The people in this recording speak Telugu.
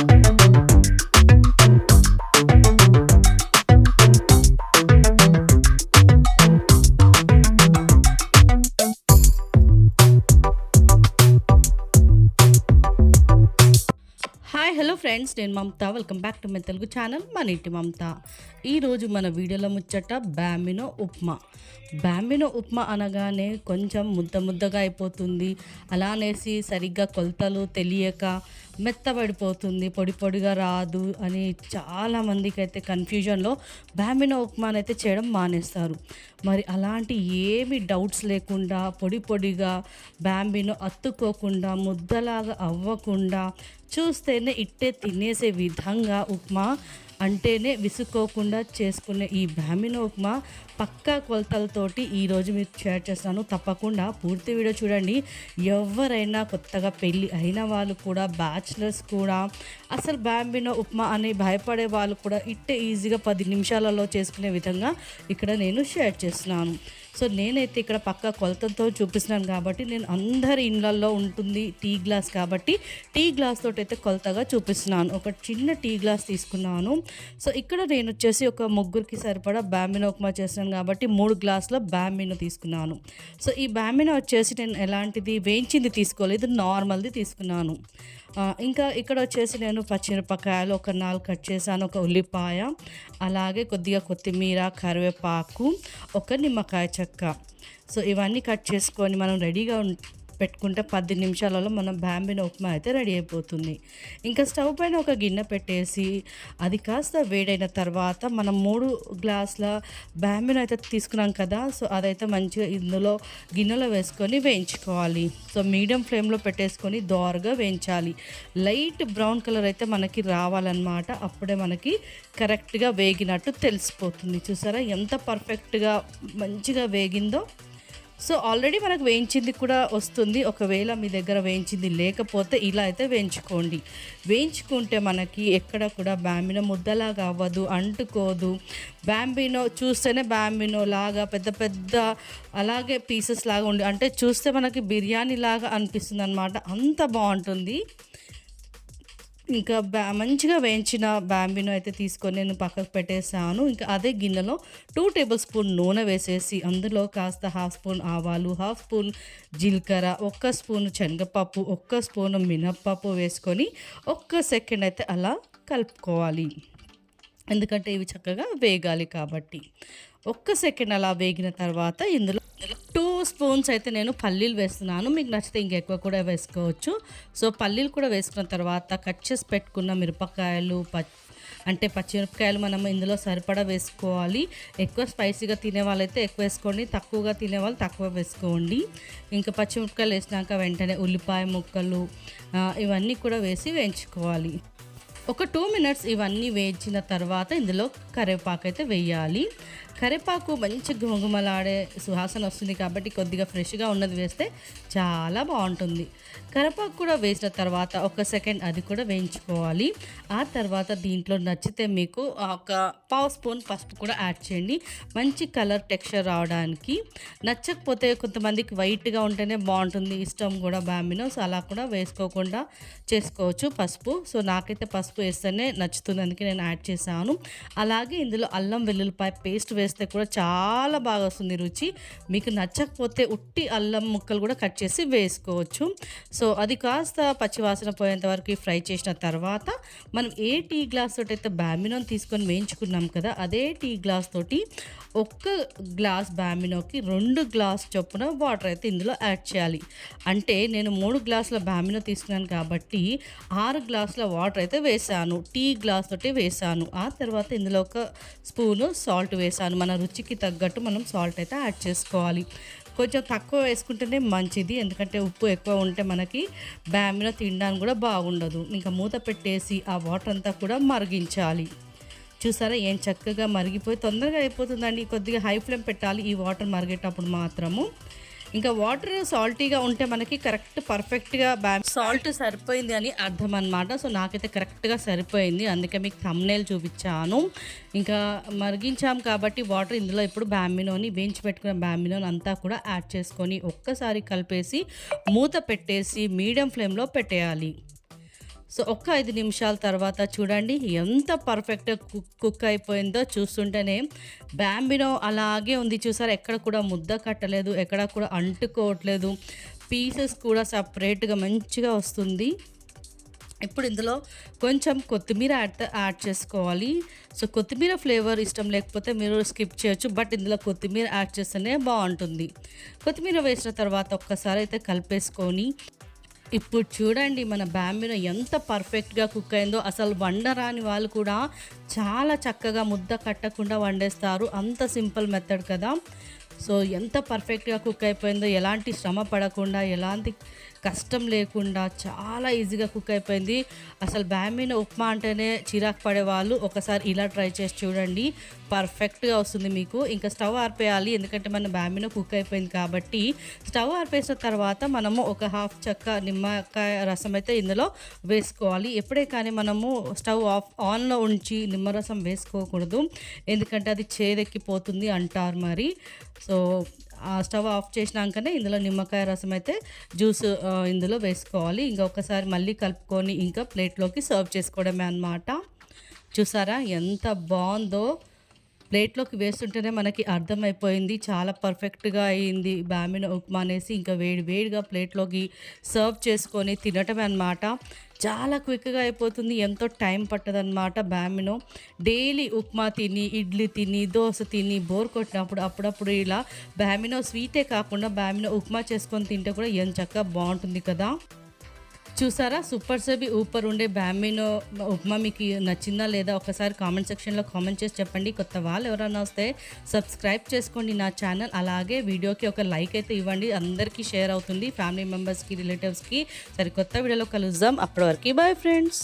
హాయ్ హలో ఫ్రెండ్స్ నేను Mamata. Welcome back to my Telugu channel మన ఇంటి మమత ఈరోజు మన వీడియోలో ముచ్చట బ్యామినో ఉప్మా. బ్యామినో ఉప్మా అనగానే కొంచెం ముద్ద ముద్దగా అయిపోతుంది. అలానేసి సరిగ్గా కొలతలు తెలియక మెత్తబడిపోతుంది పొడి పొడిగా రాదు అని చాలామందికి అయితే కన్ఫ్యూజన్లో బ్యామినో ఉప్మాన్ అయితే చేయడం మానేస్తారు. మరి అలాంటి ఏమి డౌట్స్ లేకుండా పొడి పొడిగా బ్యాంబినో అత్తుకోకుండా ముద్దలాగా అవ్వకుండా చూస్తేనే ఇట్టే తినేసే విధంగా ఉప్మా అంటేనే విసుక్కోకుండా చేసుకునే ఈ బ్రాహ్మణ ఉప్మా పక్కా కొలతలతోటి ఈరోజు మీకు షేర్ చేస్తాను. తప్పకుండా పూర్తి వీడియో చూడండి. ఎవరైనా కొత్తగా పెళ్ళి అయిన వాళ్ళు కూడా బ్యాచిలర్స్ కూడా అసలు బ్యాంబినో ఉప్మా అని భయపడే వాళ్ళు కూడా ఇట్టే ఈజీగా పది నిమిషాలలో చేసుకునే విధంగా ఇక్కడ నేను షేర్ చేస్తున్నాను. సో నేనైతే ఇక్కడ పక్క కొలతతో చూపిస్తున్నాను కాబట్టి నేను అందరి ఇండ్లల్లో ఉంటుంది టీ గ్లాస్ కాబట్టి టీ గ్లాస్ తోటి అయితే కొలతగా చూపిస్తున్నాను. ఒక చిన్న టీ గ్లాస్ తీసుకున్నాను. సో ఇక్కడ నేను వచ్చేసి ఒక ముగ్గురికి సరిపడా బ్యామినో ఉప్మా చేస్తున్నాను కాబట్టి మూడు గ్లాసుల బ్యామినో తీసుకున్నాను. సో ఈ బ్యామినో వచ్చేసి నేను ఎలాంటిది వేయించింది తీసుకోలేదు నార్మల్ది తీసుకున్నాను. ఇంకా ఇక్కడ వచ్చేసి నేను పచ్చిమిరపకాయలు ఒక నాలుగు కట్ చేశాను ఒక ఉల్లిపాయ అలాగే కొద్దిగా కొత్తిమీర కరివేపాకు ఒక నిమ్మకాయ చెక్క. సో ఇవన్నీ కట్ చేసుకొని మనం రెడీగా పెట్టుకుంటే పది నిమిషాలలో మనం బ్యాంబిన ఉప్మా అయితే రెడీ అయిపోతుంది. ఇంకా స్టవ్ పైన ఒక గిన్నె పెట్టేసి అది కాస్త వేడైన తర్వాత మనం మూడు గ్లాసుల బ్యాంబిన అయితే తీసుకున్నాం కదా సో అదైతే మంచిగా ఇందులో గిన్నెలో వేసుకొని వేయించుకోవాలి. సో మీడియం ఫ్లేమ్లో పెట్టేసుకొని దోరగా వేయించాలి. లైట్ బ్రౌన్ కలర్ అయితే మనకి రావాలన్నమాట. అప్పుడే మనకి కరెక్ట్గా వేగినట్టు తెలిసిపోతుంది. చూసారా ఎంత పర్ఫెక్ట్గా మంచిగా వేగిందో? సో ఆల్రెడీ మనకు వేయించింది కూడా వస్తుంది. ఒకవేళ మీ దగ్గర వేయించింది లేకపోతే ఇలా అయితే వేయించుకోండి. వేయించుకుంటే మనకి ఎక్కడ కూడా బ్యాంబినో ముద్దలాగా అవ్వదు అంటుకోదు. బ్యాంబినో చూస్తేనే బ్యాంబినో లాగా పెద్ద పెద్ద అలాగే పీసెస్ లాగా ఉండి అంటే చూస్తే మనకి బిర్యానీ లాగా అనిపిస్తుంది అనమాట అంత బాగుంటుంది. ఇంకా బ్యా మంచిగా వేయించిన బ్యాంబినో అయితే తీసుకొని నేను పక్కకు పెట్టేసాను ఇంకా అదే గిన్నెలో టూ టేబుల్ స్పూన్ నూనె వేసేసి అందులో కాస్త హాఫ్ స్పూన్ ఆవాలు హాఫ్ స్పూన్ జీలకర్ర ఒక్క స్పూన్ శనగపప్పు ఒక్క స్పూన్ మినప్పప్పు వేసుకొని ఒక్క సెకండ్ అయితే అలా కలుపుకోవాలి. ఎందుకంటే ఇవి చక్కగా వేగాలి కాబట్టి. ఒక్క సెకండ్ అలా వేగిన తర్వాత ఇందులో టూ స్పూన్స్ అయితే నేను పల్లీలు వేస్తున్నాను. మీకు నచ్చితే ఇంకెక్కువ కూడా వేసుకోవచ్చు. సో పల్లీలు కూడా వేసుకున్న తర్వాత కట్ చేసి పెట్టుకున్న మిరపకాయలు ప అంటే పచ్చిమిరపకాయలు మనం ఇందులో సరిపడా వేసుకోవాలి. ఎక్కువ స్పైసీగా తినే వాళ్ళైతే ఎక్కువ వేసుకోండి. తక్కువగా తినే వాళ్ళు తక్కువ వేసుకోండి. ఇంకా పచ్చిమిరపకాయలు వేసినాక వెంటనే ఉల్లిపాయ ముక్కలు ఇవన్నీ కూడా వేసి వేయించుకోవాలి. ఒక టూ మినిట్స్ ఇవన్నీ వేయించిన తర్వాత ఇందులో కరివేపాకు అయితే వేయాలి. కరివేపాకు మంచి గుమగుమలాడే సువాసన వస్తుంది కాబట్టి కొద్దిగా ఫ్రెష్గా ఉన్నది వేస్తే చాలా బాగుంటుంది. కరివేపాకు కూడా వేసిన తర్వాత ఒక సెకండ్ అది కూడా వేయించుకోవాలి. ఆ తర్వాత దీంట్లో నచ్చితే మీకు ఒక పావు స్పూన్ పసుపు కూడా యాడ్ చేయండి. మంచి కలర్ టెక్స్చర్ రావడానికి. నచ్చకపోతే కొంతమందికి వైట్గా ఉంటేనే బాగుంటుంది. ఇష్టం కూడా బామినోస్ అలా కూడా వేసుకోకుండా చేసుకోవచ్చు పసుపు. సో నాకైతే పసుపు వేస్తేనే నచ్చుతుంది అందుకే నేను యాడ్ చేశాను. అలాగే ఇందులో అల్లం వెల్లుల్లిపాయ పేస్ట్ వేస్తే కూడా చాలా బాగా వస్తుంది రుచి. మీకు నచ్చకపోతే ఉట్టి అల్లం ముక్కలు కూడా కట్ చేసి వేసుకోవచ్చు. సో అది కాస్త పచ్చివాసన పోయేంత వరకు ఫ్రై చేసిన తర్వాత మనం ఏ టీ గ్లాస్ తోటి అయితే బ్యామినోని తీసుకొని వేయించుకున్నాం కదా అదే టీ గ్లాస్ తోటి ఒక్క గ్లాస్ బ్యామినోకి రెండు గ్లాస్ చొప్పున వాటర్ అయితే ఇందులో యాడ్ చేయాలి. అంటే నేను మూడు గ్లాసుల బ్యామినో తీసుకున్నాను కాబట్టి ఆరు గ్లాసుల వాటర్ అయితే వేసాను. టీ గ్లాస్ తోటి వేసాను. ఆ తర్వాత ఇందులో ఒక స్పూను సాల్ట్ వేసాను. మన రుచికి తగ్గట్టు మనం సాల్ట్ అయితే యాడ్ చేసుకోవాలి. కొంచెం తక్కువ వేసుకుంటేనే మంచిది. ఎందుకంటే ఉప్పు ఎక్కువ ఉంటే మనకి బ్యామిలో తినడానికి కూడా బాగుండదు. ఇంకా మూత పెట్టేసి ఆ వాటర్ అంతా కూడా మరిగించాలి. చూసారా ఏం చక్కగా మరిగిపోయి తొందరగా అయిపోతుందండి. కొద్దిగా హై ఫ్లేమ్ పెట్టాలి ఈ వాటర్ మరిగేటప్పుడు మాత్రము. ఇంకా వాటర్ సాల్టీగా ఉంటే మనకి కరెక్ట్ పర్ఫెక్ట్గా బ్యా సాల్ట్ సరిపోయింది అని అర్థం అనమాట సో నాకైతే కరెక్ట్గా సరిపోయింది. అందుకే మీకు తమ్నేల్ చూపించాను. ఇంకా మరిగించాం కాబట్టి వాటర్ ఇందులో ఇప్పుడు బ్యామినోని వేయించి పెట్టుకున్న బ్యామినోని అంతా కూడా యాడ్ చేసుకొని ఒక్కసారి కలిపేసి మూత పెట్టేసి మీడియం ఫ్లేమ్లో పెట్టేయాలి. సో ఒక్క ఐదు నిమిషాల తర్వాత చూడండి ఎంత పర్ఫెక్ట్గా కుక్ కుక్ అయిపోయిందో చూస్తుంటేనే బ్యాంబినో అలాగే ఉంది. చూసారు? ఎక్కడ కూడా ముద్ద కట్టలేదు ఎక్కడ కూడా అంటుకోవట్లేదు. పీసెస్ కూడా సపరేట్గా మంచిగా వస్తుంది. ఇప్పుడు ఇందులో కొంచెం కొత్తిమీర యాడ్ యాడ్ చేసుకోవాలి. సో కొత్తిమీర ఫ్లేవర్ ఇష్టం లేకపోతే మీరు స్కిప్ చేయొచ్చు బట్ ఇందులో కొత్తిమీర యాడ్ చేస్తేనే బాగుంటుంది. కొత్తిమీర వేసిన తర్వాత ఒక్కసారి అయితే కలిపేసుకొని ఇప్పుడు చూడండి మన బ్యాంబినో ఎంత పర్ఫెక్ట్గా కుక్ అయిందో. అసలు వండరాని వాళ్ళు కూడా చాలా చక్కగా ముద్ద కట్టకుండా వండేస్తారు. అంత సింపుల్ మెథడ్ కదా. సో ఎంత పర్ఫెక్ట్గా కుక్ అయిపోయిందో ఎలాంటి శ్రమ పడకుండా ఎలాంటి కష్టం లేకుండా చాలా ఈజీగా కుక్ అయిపోయింది. అసలు బ్యామీన ఉప్మా అంటేనే చిరాకు పడే వాళ్ళు ఒకసారి ఇలా ట్రై చేసి చూడండి. పర్ఫెక్ట్గా వస్తుంది మీకు. ఇంకా స్టవ్ ఆర్పేయాలి ఎందుకంటే మన బ్యామీన కుక్ అయిపోయింది కాబట్టి. స్టవ్ ఆర్పేసిన తర్వాత మనము ఒక హాఫ్ చెక్క నిమ్మకాయ రసం అయితే ఇందులో వేసుకోవాలి. ఎప్పుడే కానీ మనము స్టవ్ ఆఫ్ ఆన్లో ఉంచి నిమ్మరసం వేసుకోకూడదు. ఎందుకంటే అది చేదెక్కిపోతుంది అంటారు మరి. సో స్టవ్ ఆఫ్ చేసినాకనే ఇందులో నిమ్మకాయ రసం అయితే జ్యూస్ ఇందులో వేసుకోవాలి. ఇంకా ఒకసారి మళ్ళీ కలుపుకొని ఇంకా ప్లేట్లోకి సర్వ్ చేసుకోవడమే అన్నమాట. చూసారా ఎంత బాగుందో? ప్లేట్లోకి వేస్తుంటేనే మనకి అర్థమైపోయింది. చాలా పర్ఫెక్ట్గా అయింది. బామిన ఉప్మా అనేసి ఇంకా వేడి వేడిగా ప్లేట్లోకి సర్వ్ చేసుకొని తినటమే అనమాట చాలా క్విక్గా అయిపోతుంది. ఎంతో టైం పట్టదనమాట బ్యామినో. డైలీ ఉప్మా తిని ఇడ్లీ తిని దోశ తిని బోర్ కొట్టినప్పుడు అప్పుడప్పుడు ఇలా బ్యామినో స్వీటే కాకుండా బ్యామినో ఉప్మా చేసుకొని తింటే కూడా ఎంత చక్కగా బాగుంటుంది కదా. చూసారా? సూపర్ సబి ఊపర్ ఉండే బ్యామినో ఉప్మా మీకు నచ్చిందా లేదా ఒకసారి కామెంట్ సెక్షన్లో కామెంట్ చేసి చెప్పండి. కొత్త వాళ్ళు ఎవరైనా వస్తే సబ్స్క్రైబ్ చేసుకోండి నా ఛానల్. అలాగే వీడియోకి ఒక లైక్ అయితే ఇవ్వండి. అందరికీ షేర్ అవుతుంది ఫ్యామిలీ మెంబర్స్కి రిలేటివ్స్కి. సరే కొత్త వీడియోలో కలుద్దాం. అప్పటి వరకు బాయ్ ఫ్రెండ్స్.